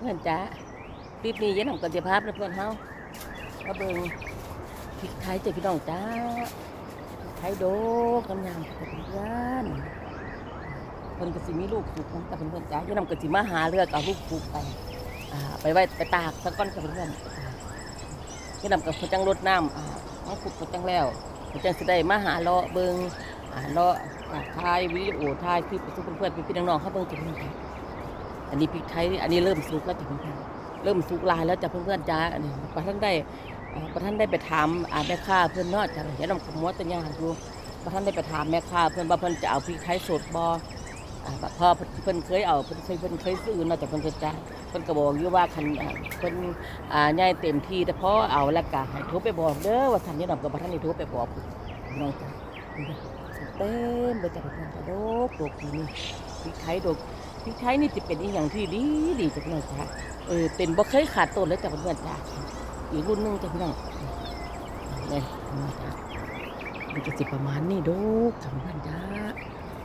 เพื่อนจ้าคลิปนี้ยันของกันเสียภาพนะเพื่อนเฮามาเบิ่งพริกไทยเจ้ะพี่น้องจ้าพริกไทยโดกกำลังเพื่อนเพิ่นก็สิมีลูกสุกนะแต่เพื่อนๆจ้ายันนำก็สิมาหาเลือกเอาลูกสุกไปอ่าไปไว้ไปตากสักก้อนกับเพื่อนยันนำกับเพิ่นจังรดน้ำอ่าขุดเพิ่นจังแล้วเพิ่นจังสิได้มาหาเลาะเบิ่งอ่าเลาะอ่าถ่ายวิดีโอถ่ายคลิปไปสู่เพื่อนๆพี่ๆน้องๆเขาเบิ่งจ้ะเพื่อนๆ อันนี้พริกไทยอันนี้เริ่มสุกแล้วจ้ะเพื่อนๆเริ่มสุกลายแล้วจ้ะเพื่อนๆจ้าอันนี้ประท่านได้เอ่อประท่านได้ไปถามอาแม่ค้าเพื่อนนาะจ้ะเห็นน้ำขมวดตัวยางอยู่ประท่านได้ไปถามแม่ค้าเพื่อนว่าเพื่อนจะเอาพริกไทยสดบ่อ่าพ่อเพื่อนเคยเอาเพื่อนเคยเพื่อนเคยซื้อเนาะจ้ะเพื่อนจะจ้าเพื่อนก็บอกอยู่ว่าคันอาเพื่อนอ่าย่ายเต็มที่แต่พอเอาแล้วก็ให้โทรไปบอกเด้อว่าท่านนี่นำกับประท่านนี่โทรไปบอกน้องจ้ะเต็มเลยจ้ะเพื่อนจ้ะโดกโดกทีนี่พริกไทยโดก พริกไทยนี่จะเป็นอีกอย่างที่ดีดีจังเลยจ้ะเออเป็นบ่เคยขาดต้นเลยจ้ะเพื่อนจ้ะอีกรุ่นนึงจ้ะพี่น้องเนี่มาจ้ะมันจะสิประมาณนี้ดูจ้ะเพื่อนจ้ะ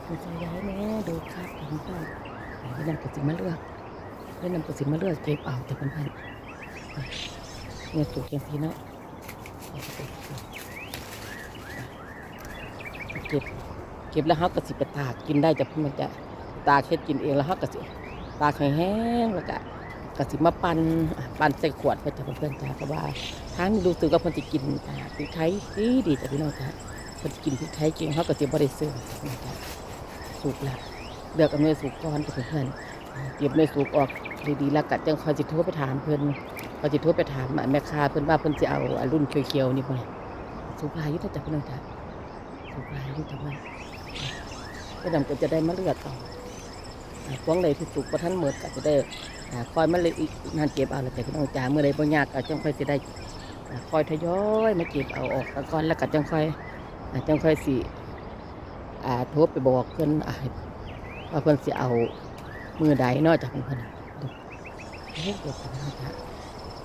มันจะย้ายแน่ดูครับเพื่อนๆพี่นำกระสิมาเลือกพี่นำกระสิมาเลือกเก็บเอาจ้ะเพื่อนเนี่ยสุกอย่างที่เนาะเก็บเก็บแล้วเขาก็สิไปตากกินได้จ้ะเพื่อนจ้ะ ตาเฮ็ดกินเองแล้วเฮาก็สิตากให้แห้งแล้วก็ก็สิมาปันปันใส่ขวดไปจ้ะเพื่อนๆจ้าเพราะว่าทางดูสึกว่าเพิ่นสิกินอ่าพริกไทยดีดีจ้ะพี่น้องจ้าเพิ่นสิกินพริกไทยเก่งเฮาก็สิบ่ได้ซื้อจ้ะสุกแล้วเลือกเอาเนื้อสุกก่อนจ้ะเพื่อนเก็บเนื้อสุกออกดีๆแล้วก็จังคอยสิโทรไปถามเพิ่อนคอยสิโทรไปถามแม่ค้าเพิ่อนว่าเพิ่นสิเอาอรุ่นเขียวๆนี่บ่สุกหลายอยู่จ้ะพี่น้องจ้าสุกหลายอยู่จ้ะเพื่อนเพิ่นก็จะได้มาเลือกเอา อ่าพวงใดที่สุกประทันหมดก็จะได้คอยมาเลยอีกนานเก็บเอาแล้วแต่พี่น้องจ๋าเมื่อใดบ่ยากก็จังค่อยสิได้คอยทยอยมาเก็บเอาออกก่อนแล้วก็จังค่อยจังค่อยสิโทรไปบอกเพิ่อ่าว่าเพิ่อนสิเอามือใดนอกจากเพิ่นดูโอ้โหพี่น้องจ๋า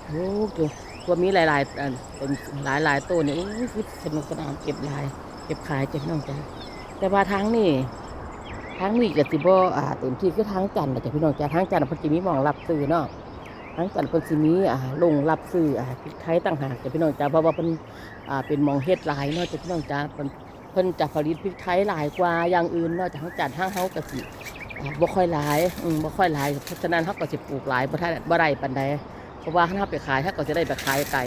โอ้โหตัวมีหลายๆเป็นหลายๆตัวเนี่โอ้ยสนุกสนานเก็บลาย เก็บขายจ้ะพี่น้องจ๋าแต่ว่าทางนี่ ทางนี้ก็สิบ่อ่าเต็มที่คือทางจันทร์น่ะจ้ะพี่น้องจ้ะทางจันทร์เพิ่นสิมีหม่องรับซื้อเนาะทางจันทร์เพิ่นสิมีอ่าลงรับซื้ออ่าพริกไทยต่างหากจ้ะพี่น้องจ้ะเพราะว่าเพิ่นอ่าเป็นหม่องเฮ็ดหลายเนาะจ้ะพี่น้องจ้ะเพิ่นเพิ่นจะผลิตพริกไทยหลายกว่าอย่างอื่นเนาะจากทางจันทร์ทางเฮาก็สิบ่ค่อยหลายอืมบ่ค่อยหลายเพราะฉะนั้นเฮาก็สิปลูกหลายบ่ทันบ่ได้ปานใดเพราะว่าถ้าเฮาไปขายเฮาก็สิได้ไปขายไกล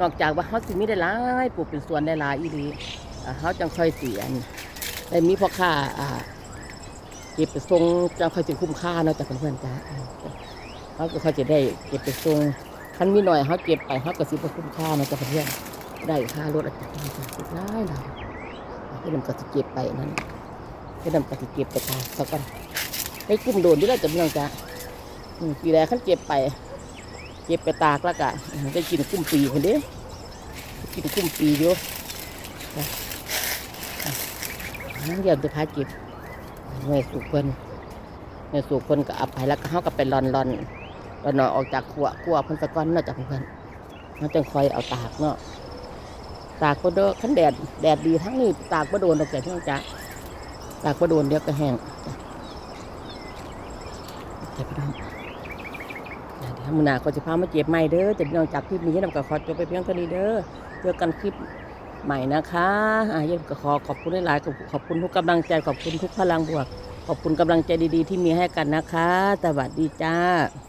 นอกจากว่าเฮาสิมีได้หลายปลูกเป็นสวนได้หลายอีหลีอ่าเฮาจังค่อยสิอันได้มีพ่อค้าอ่า เก็บไปส่งจังค่อยจะคุ้มค่าเนาะจากเพื่อนๆจ้าเขาก็เขาจะได้เก็บไปส่งคันมีหน่อยเขาเก็บไปเขาก็สิบคุ้มค่าเนาะจากเพื่อนๆได้ค่ารถอาจารย์จ้าสุดได้หลายให้นำกสิเก็บไปนั่นให้นำกสิเก็บไปตาสักกันให้กุ้มโดนด้วยจ้ะพี่น้องจ้าปีแรกเขาเก็บไป เก็บไปตากแล้วก็ได้กินกุ้มปีคนเด้กินกุ้มปีเยอะนั่งเดี๋ยวจะพาเก็บ เมื่อสุกเพิ่นเมื่อสุกเพิ่นก็เอาไปแล้วก็เฮาก็ไปรอนรอนรอนเอออกจากขัวขัวเพิ่นสะก้อนเนาะจากเพิ่นเฮาจังคอยเอาตากเนาะตากบ่โดนคันแดดแดดดีทั้งนี้ตากบ่โดนดอกแก่พี่น้องจ๊ะตากบ่โดนเดี๋ยวก็แห้งจ้ะจ้ะพี่น้องเดี๋ยวมื้อหน้าก็จะพามาเก็บใหม่เด้อจะพี่น้องจากคลิปนี้นำก็ขอจบไปเพียงเท่านี้เด้อเจอกันคลิป ใหม่นะคะอ่ายังขอขอบคุณหลายๆขอบขอบคุณทุกกำลังใจขอบคุณทุกพลังบวก ขอบคุณกำลังใจดีๆ ที่มีให้กันนะคะ สวัสดีจ้า